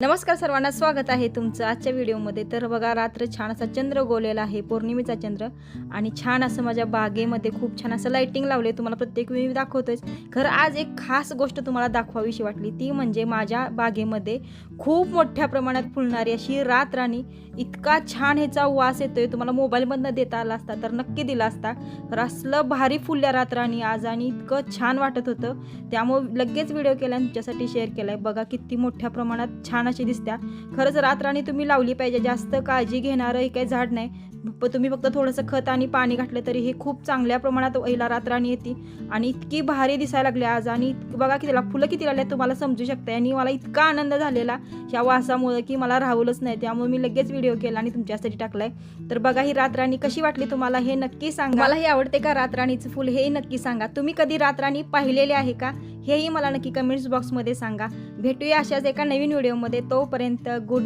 नमस्कार सर्वांना स्वागत आहे तुमचं आजच्या व्हिडिओमध्ये. तर बघा रात्र छान असा चंद्र गोलेला आहे पौर्णिमेचा चंद्र. आणि छान असं माझ्या बागेमध्ये खूप छान असं लाइटिंग लावले तुम्हाला प्रत्येक वेळी दाखवतोय खरं आज एक खास गोष्ट तुम्हाला दाखवावीशी वाटली. ती म्हणजे माझ्या बागेमध्ये खूप मोठ्या प्रमाणात फुलणारी अशी रात राणी इतका छान ह्याचा वास येतोय. तुम्हाला मोबाईलमधनं देता आला असता तर नक्की दिला असता. तर असलं भारी फुलल्या रातराणी आज आणि इतकं छान वाटत होतं. त्यामुळे लगेच व्हिडिओ केला तुमच्यासाठी शेअर केला आहे बघा किती मोठ्या प्रमाणात छान अशी दिसत्या. खरंच रातराणी तुम्ही लावली पाहिजे जास्त काळजी घेणारं हे काही झाड नाही. तुम्ही फक्त थोडंसं खत आणि पाणी घातलं तरी हे खूप चांगल्या प्रमाणात वहिला रातराणी येते. आणि इतकी भारी दिसायला लागली आज आणि बघा की त्याला फुलं किती लागल्या तुम्हाला समजू शकते आणि मला इतका आनंद झालेला ह्या वासामुळं की मला राहवलंच नाही. त्यामुळे मी लगेच व्हिडिओ केला आणि तुमच्यासाठी टाकलाय. तर बघा ही रातराणी कशी वाटली तुम्हाला हे नक्की सांगा. मला हे आवडते का रातराणीचं फुल हे नक्की सांगा. तुम्ही कधी रातराणी पाहिलेले आहे का? हेही मला नक्की कमेंट्स बॉक्समध्ये सांगा. भेटूया अशाच एका नवीन व्हिडिओमध्ये. तोपर्यंत गुड नाईट